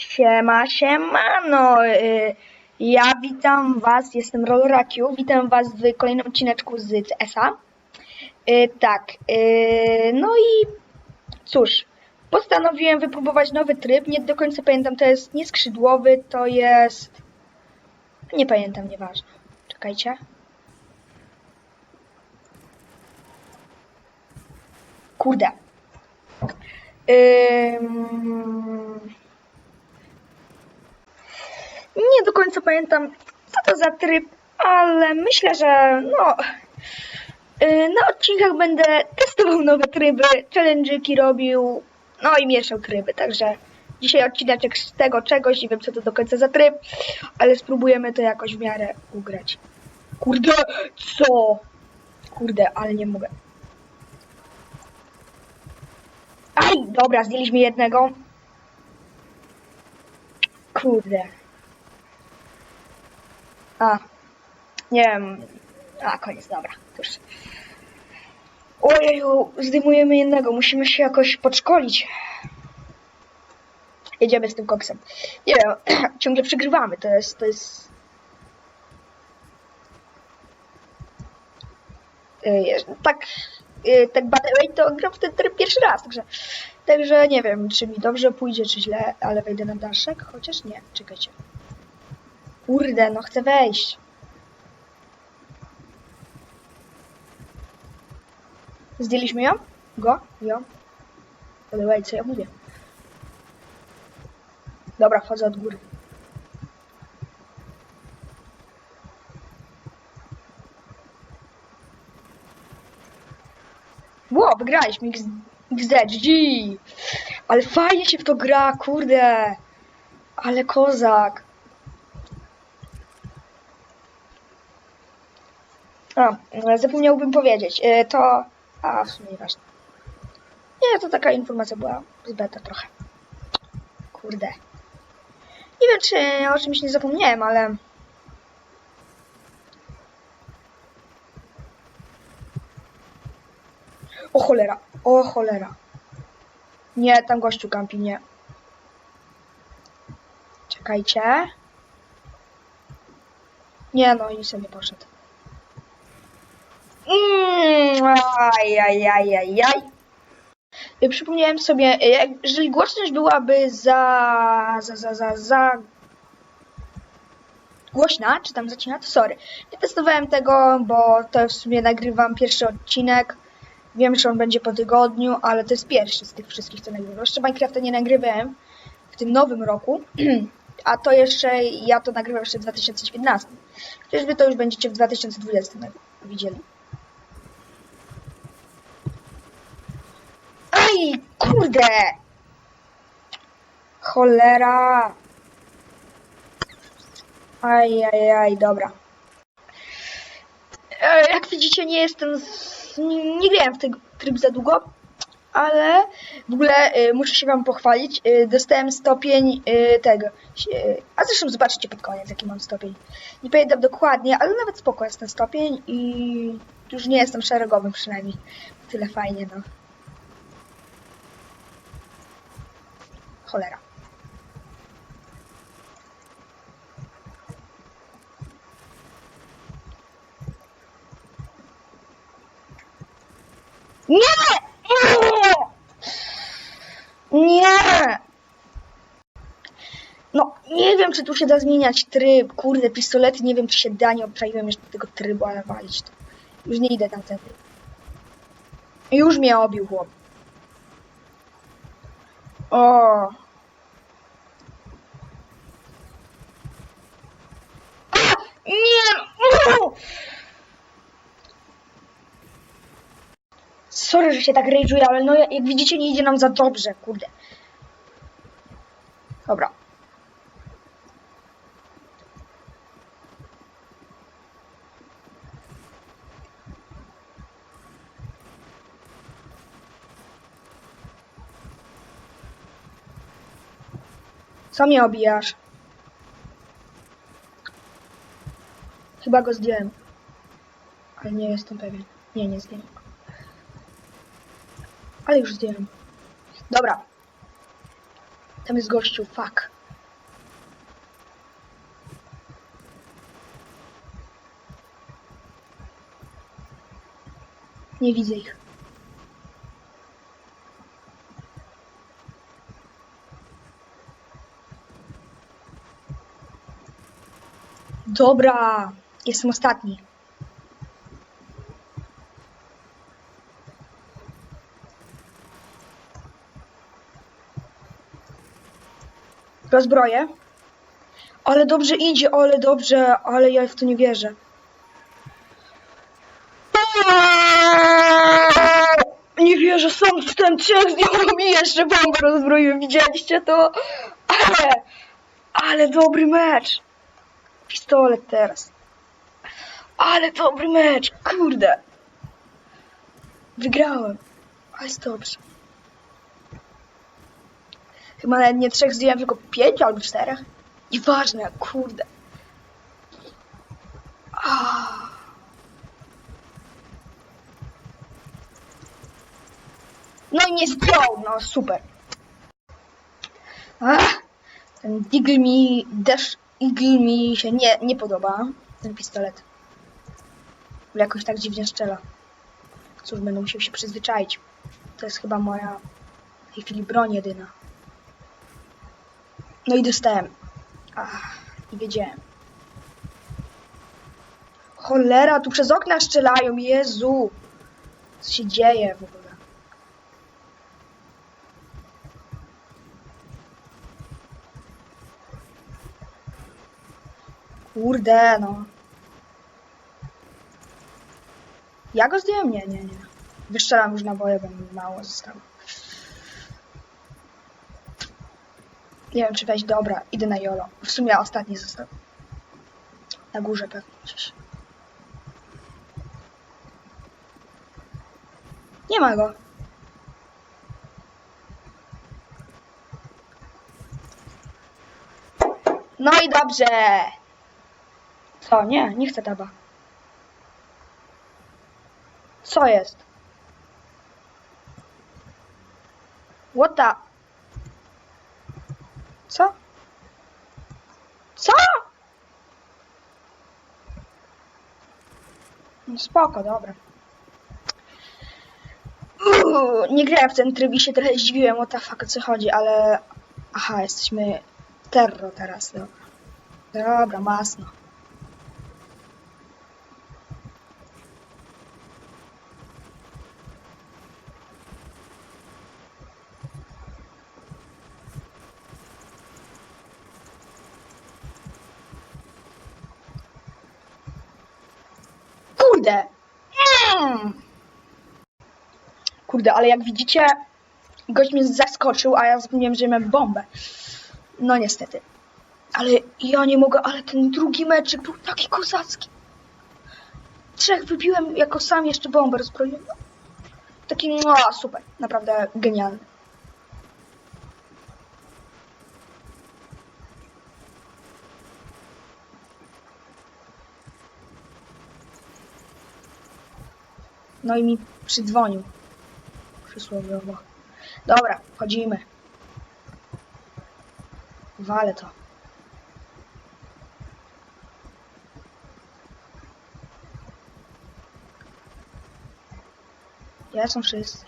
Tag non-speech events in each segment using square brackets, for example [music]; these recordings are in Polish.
Siema, siema, no y, ja witam was, jestem Rolrakiu, witam was w kolejnym odcineczku z CS-a. Y, tak, y, no i cóż, postanowiłem wypróbować nowy tryb, nie do końca pamiętam, to jest nie skrzydłowy, to jest... Nie pamiętam, nieważne. Czekajcie. Kurde. Ym... Nie do końca pamiętam, co to za tryb, ale myślę, że no. yy, Na odcinkach będę testował nowe tryby, challenge'iki robił, no i mieszał tryby, także dzisiaj odcineczek z tego czegoś, nie wiem co to do końca za tryb, ale spróbujemy to jakoś w miarę ugrać. Kurde, co? Kurde, ale nie mogę. Aj, dobra, zdjęliśmy jednego. Kurde. A, nie wiem. A, koniec, dobra. Już. Ojeju, zdejmujemy jednego. Musimy się jakoś podszkolić. Jedziemy z tym koksem. Nie wiem, [clears throat] ciągle przegrywamy. To jest, to jest... Jest- Tak, y, tak by the way, to gram w ten tryb pierwszy raz, także, także nie wiem, czy mi dobrze pójdzie, czy źle, ale wejdę na daszek, chociaż nie, czekajcie. Kurde, no chcę wejść. Zdjęliśmy ją? Go? Ją? Way, co ja mówię? Dobra, wchodzę od góry. Ło, wygraliśmy X- XZG. Ale fajnie się w to gra, kurde. Ale kozak. A, e, zapomniałbym powiedzieć. e, To... A, w sumie nieważne. Nie, to taka informacja była z beta trochę. Kurde. Nie wiem, czy o czymś nie zapomniałem, ale... O cholera, o cholera. Nie, tam gościu kampi, nie. Czekajcie. Nie no, i sobie poszedł. Mm, aj, aj, aj, aj, aj. Przypomniałem sobie, jak- jeżeli głośność byłaby za, za, za, za, za głośna, czy tam zacina, to sorry. Nie testowałem tego, bo to w sumie nagrywam pierwszy odcinek. Wiem, że on będzie po tygodniu, ale to jest pierwszy z tych wszystkich, co nagrywam. Jeszcze Minecrafta nie nagrywałem w tym nowym roku, [clears throat] a to jeszcze, ja to nagrywam jeszcze w 2019. Przecież wy to już będziecie w 2020 nag- widzieli. Aj, kurde! Cholera! Aj, aj, aj, dobra. E, Jak widzicie, nie jestem. Z... Nie, nie grałem w ten tryb za długo, ale w ogóle e, muszę się Wam pochwalić. E, dostałem stopień e, tego. E, a zresztą zobaczycie pod koniec, jaki mam stopień. Nie pamiętam dokładnie, ale nawet spoko jest ten stopień i już nie jestem szeregowym przynajmniej. Tyle fajnie, no. Cholera. Nie! Nie! No, nie wiem, czy tu się da zmieniać tryb. Kurde, pistolety, nie wiem, czy się da. Nie obczaiłem jeszcze tego trybu, ale walić to. Już nie idę tam wtedy. Już mnie obił chłop. O. Nie! Sorry, że się tak rage'uję, ale no jak widzicie nie idzie nam za dobrze, kurde. Dobra. Co mnie obijasz? Chyba go zdjąłem. Ale nie jestem pewien. Nie, nie zdjąłem. Ale już zdjąłem. Dobra. Tam jest gościu, fuck. Nie widzę ich. Dobra, jestem ostatni. Rozbroję. Ale dobrze idzie, ale dobrze, ale ja w to nie wierzę. Nie wierzę, sam wstęp trzech zdjął mi jeszcze bombę rozbroiłem, widzieliście to? Ale, ale dobry mecz. Pistolet teraz. Ale dobry mecz, kurde. Wygrałem, ale jest dobrze. Chyba nawet nie trzech zdjąłem, tylko pięć albo czterech. Nieważne, kurde. Ah. No i nie zdjął, no super. Ach, ten Deagle mi, Dash Eagle mi się nie, nie podoba, ten pistolet. Jakoś tak dziwnie strzela. Cóż, będę musiał się przyzwyczaić. To jest chyba moja w tej chwili broń jedyna. No i dostałem. Ach, i wiedziałem. Cholera, tu przez okna strzelają, Jezu! Co się dzieje w ogóle? Kurde, no. Ja go zdjąłem? Nie, nie, nie. Wystrzelam już naboje, bo mi mało zostało. Nie wiem, czy wejść. Dobra, idę na Jolo. W sumie ostatni został. Na górze pewnie gdzieś. Nie ma go. No i dobrze. Co? Nie, nie chcę taba. Co jest? What the... Co? Co? No spoko, dobra. Uuu, nie grałem w ten tryb i się trochę zdziwiłem, o ta fuck, o co chodzi, ale... Aha, jesteśmy... Terro teraz, dobra. Dobra, masno. Kurde! Kurde, ale jak widzicie, gość mnie zaskoczył, a ja zapomniałem, że miałem bombę. No niestety. Ale ja nie mogę, ale ten drugi meczek był taki kozacki. Trzech wybiłem jako sam jeszcze bombę rozbroiłem. Taki no, super, naprawdę genialny. No i mi przydzwonił. Przysłowiowo. Dobra, wchodzimy. Wale to. Ja są wszyscy.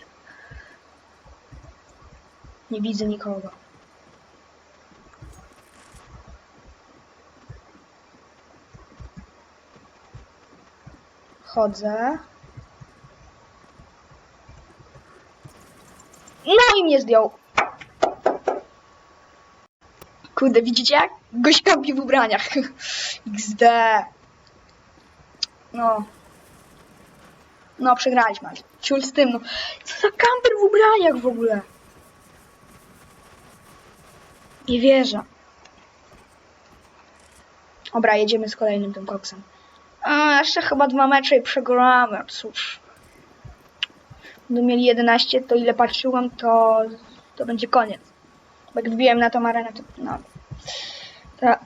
Nie widzę nikogo. Chodzę. No i mnie zdjął. Kurde, widzicie jak? Gość kampi w ubraniach. [laughs] XD. No. No, przegraliśmy. Ciul z tym, no. Co za kamper w ubraniach w ogóle? Nie wierzę. Dobra, jedziemy z kolejnym tym koksem. A, jeszcze chyba dwa mecze i przegramy. Cóż. Będą mieli 11, to ile patrzyłam, to, to będzie koniec. Bo jak wbiłem na tą arenę, to no. Ta,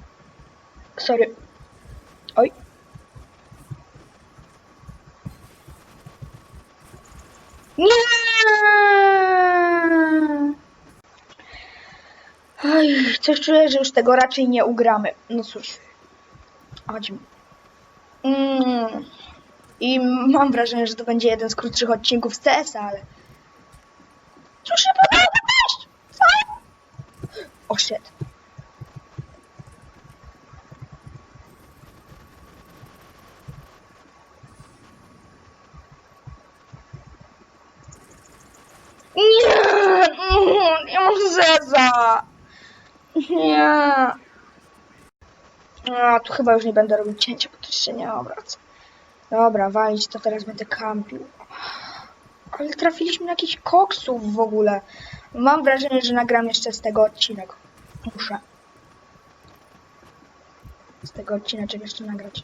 sorry. Oj. Nie! Oj, coś czuję, że już tego raczej nie ugramy. No cóż. Chodźmy. Mm. I mam wrażenie, że to będzie jeden z krótszych odcinków z CS-a, ale... Cóż się deszcz? Co? O shit. Nie! Nie mam zeza! Nie! A, tu chyba już nie będę robił cięcia, bo to się nie obraca. Dobra, walić, to teraz będę kampił. Ale trafiliśmy na jakichś koksów w ogóle. Mam wrażenie, że nagram jeszcze z tego odcinek. Muszę. Z tego odcineczek jeszcze nagrać.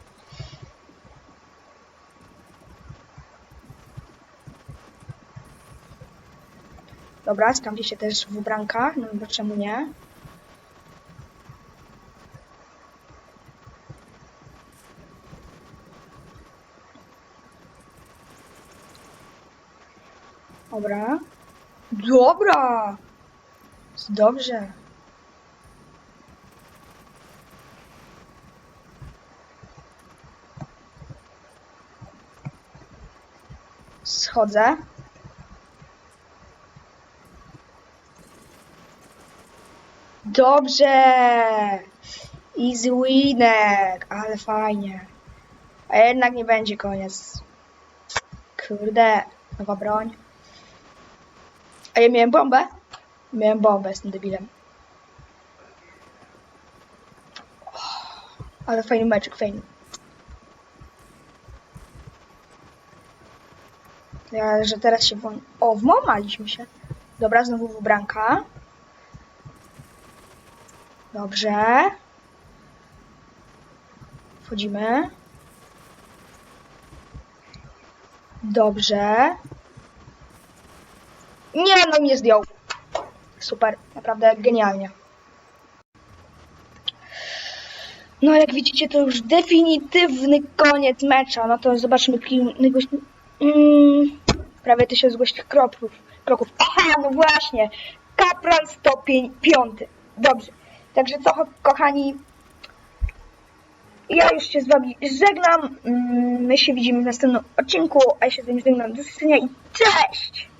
Dobra, skampię się też w ubrankach, no bo czemu nie? Dobra. Dobra! Dobrze. Schodzę. Dobrze! Easy winek, ale fajnie. A jednak nie będzie koniec. Kurde, nowa broń. A ja miałem bombę? Miałem bombę, jestem debilem. Ale fajny meczek, fajny. Ja, że teraz się włą... O, wmomaliśmy się. Dobra, znowu wybranka. Dobrze. Wchodzimy. Dobrze. Nie, no mnie zdjął. Super, naprawdę genialnie. No jak widzicie, to już definitywny koniec mecza. No to zobaczmy jakiegoś... Mm, prawie tysiąc głośnych kroków. kroków. Aha, no właśnie. Kapran stopień piąty. Dobrze. Także co, kochani, ja już się z wami żegnam. Mm, My się widzimy w następnym odcinku, a ja się z wami żegnam. Do zobaczenia i cześć!